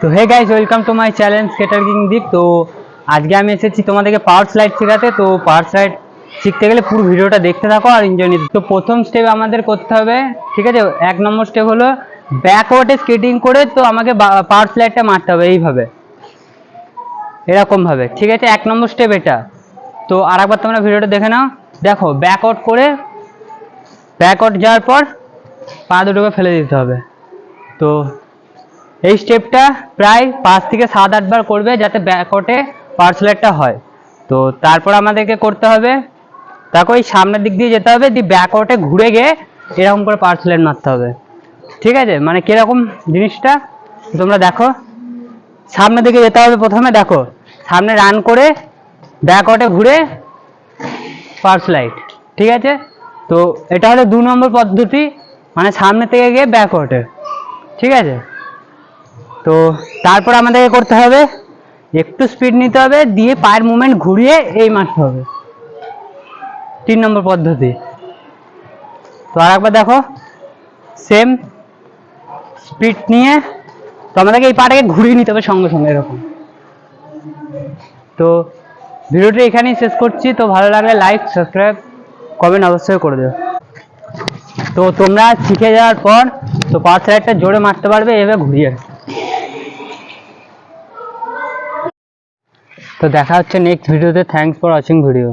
তো hey guys welcome to my challenge skater king Deep তো আজকে আমি এসেছি তোমাদেরকে পাওয়ার স্লাইড শেখাতে। তো পাওয়ার স্লাইড শিখতে গেলে পুরো ভিডিওটা দেখতে থাকো আর এনজয় নিতে। তো প্রথম স্টেপ আমাদের করতে হবে, ঠিক আছে? এক নম্বর স্টেপ হলো ব্যাকওয়ার্ডে স্কেটিং করে তো আমাকে পাওয়ার স্লাইডটা মারতে হবে এইভাবে। এরকমভাবে, ঠিক আছে? এক নম্বর স্টেপ এটা। তো আর একবার তোমরা ভিডিওটা দেখে নাও। দেখো ব্যাকওয়ার্ড করে ব্যাকওয়ার্ড যাওয়ার পর পা দুটোকে ফেলে দিতে হবে। তো এই স্টেপটা প্রায় পাঁচ থেকে সাত আটবার করবে যাতে ব্যাকওয়ার্ডে পার্সেলেটটা হয়। তো তারপর আমাদেরকে করতে হবে, দেখো এই সামনের দিক দিয়ে যেতে হবে, দিয়ে ব্যাকওয়ার্ডে ঘুরে গিয়ে এরকম করে পার্সেলেট মারতে হবে। ঠিক আছে? মানে কীরকম জিনিসটা? তোমরা দেখো। সামনের দিকে যেতে হবে প্রথমে, দেখো। সামনে রান করে ব্যাকওয়ার্ডে ঘুরে ফার্স্ট লাইট ঠিক আছে? তো এটা হলো দু নম্বর পদ্ধতি মানে সামনে থেকে গিয়ে ব্যাকওয়ার্ডে ঠিক আছে? তো তারপর আমাদেরকে করতে হবে, একটু স্পিড নিতে হবে, দিয়ে পায়ের মুভমেন্ট ঘুরিয়ে এই মারতে হবে। তিন নম্বর পদ্ধতি। তো আর একবার দেখো সেম স্পিড নিয়ে তো আমাদেরকে এই পাটাকে ঘুরিয়ে নিতে হবে সঙ্গে সঙ্গে এরকম। তো ভিডিওটি এখানেই শেষ করছি, তো ভালো লাগলে লাইক সাবস্ক্রাইব কমেন্ট অবশ্যই করে দেবে তো তোমরা শিখে যাওয়ার পর, তো পাওয়ার স্লাইডটা জোরে মারতে পারবে, এভাবে ঘুরিয়ে। তো দেখা হচ্ছে নেক্সট ভিডিওতে থ্যাঙ্কস ফর ওয়াচিং ভিডিও